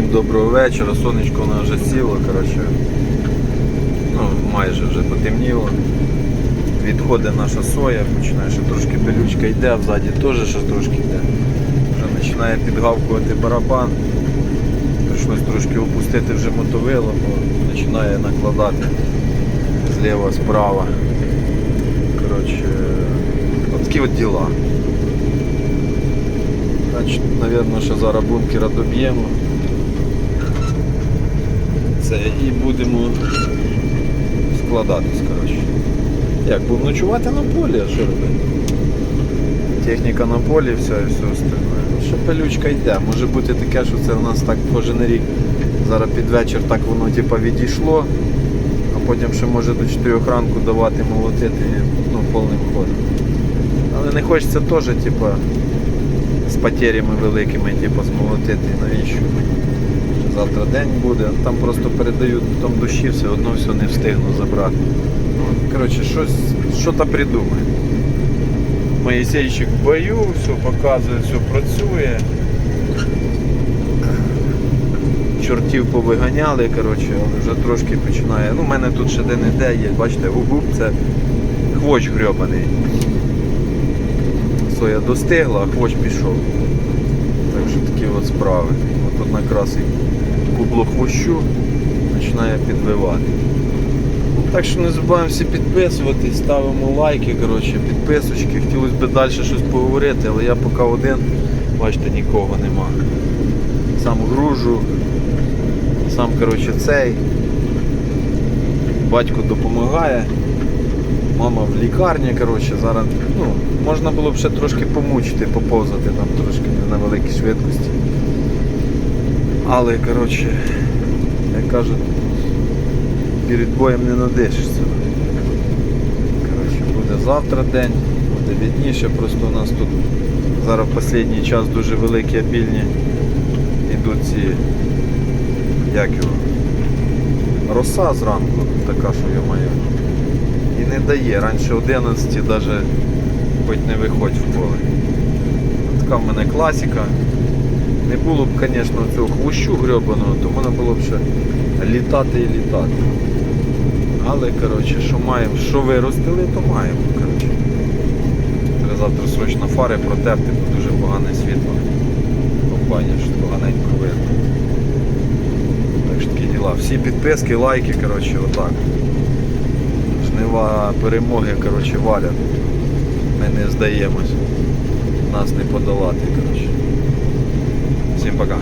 Всім доброго вечора, сонечко нас вже сіло, коротше, ну, майже вже потемніло. Відходить наша соя, починає ще трошки пилючка йде, а взаді теж ще трошки йде. Вже починає підгавкувати барабан. Прийшлось трошки опустити вже мотовило, бо починає накладати зліва, справа. Коротше, от такі от діла. Значить, напевно, що зараз бункера доб'ємо. Це і будемо складатись, коротше. Як, будемо ночувати на полі, а що робити? Техніка на полі, все і все остальне. Ще пилючка йде. Може бути таке, що це в нас так кожен рік. Зараз під вечір так воно типа відійшло, а потім ще може до 4 ранку давати молотити ну, повним ходом. Але не хочеться теж, типа, з потерями великими, типу, змолотити, навіщо? Завтра день буде, там просто передають там душі, все одно все не встигну забрати. Ну, Коротше, щось, що-то придумає. Моїсейчик в бою, все показує, все працює. Чортів повиганяли, коротше, вже трошки починає. Ну, в мене тут ще де-не-де є, бачите, угуб це хвощ грьобаний соя достигла, а хвощ пішов. Так що такі от справи. От одна якраз кубло хвощу починає підвивати. Так що не забуваємо всі підписуватись, ставимо лайки, коротше, підписочки. Хотілося б далі щось поговорити, але я поки один, бачите, нікого нема. Сам гружу, сам коротше, цей. Батько допомагає. Мама в лікарні, коротше, зараз ну, можна було б ще трошки помучити, поповзати там трошки на великій швидкості. Але, коротше, як кажуть, перед боєм не надишишся. Коротше, буде завтра день, буде відніше, просто у нас тут зараз в останній час дуже великі обільні йдуть ці, як його, роса зранку, така, що я маю. І не дає. Раніше 11 навіть хоч не виходь в поле. Така в мене класика. Не було б, звісно, цього хвощу грьобаного, то можна було б ще літати і літати. Але, коротше, що маємо, що виростили, то маємо. коротше. Треба завтра срочно фари протерти, бо дуже погане світло. Компанія, що поганенько видно. Так що такі діла. Всі підписки, лайки, коротше, отак. Жнива перемоги, коротше, валять. Ми не здаємось. Нас не подолати, коротше. Всім пока.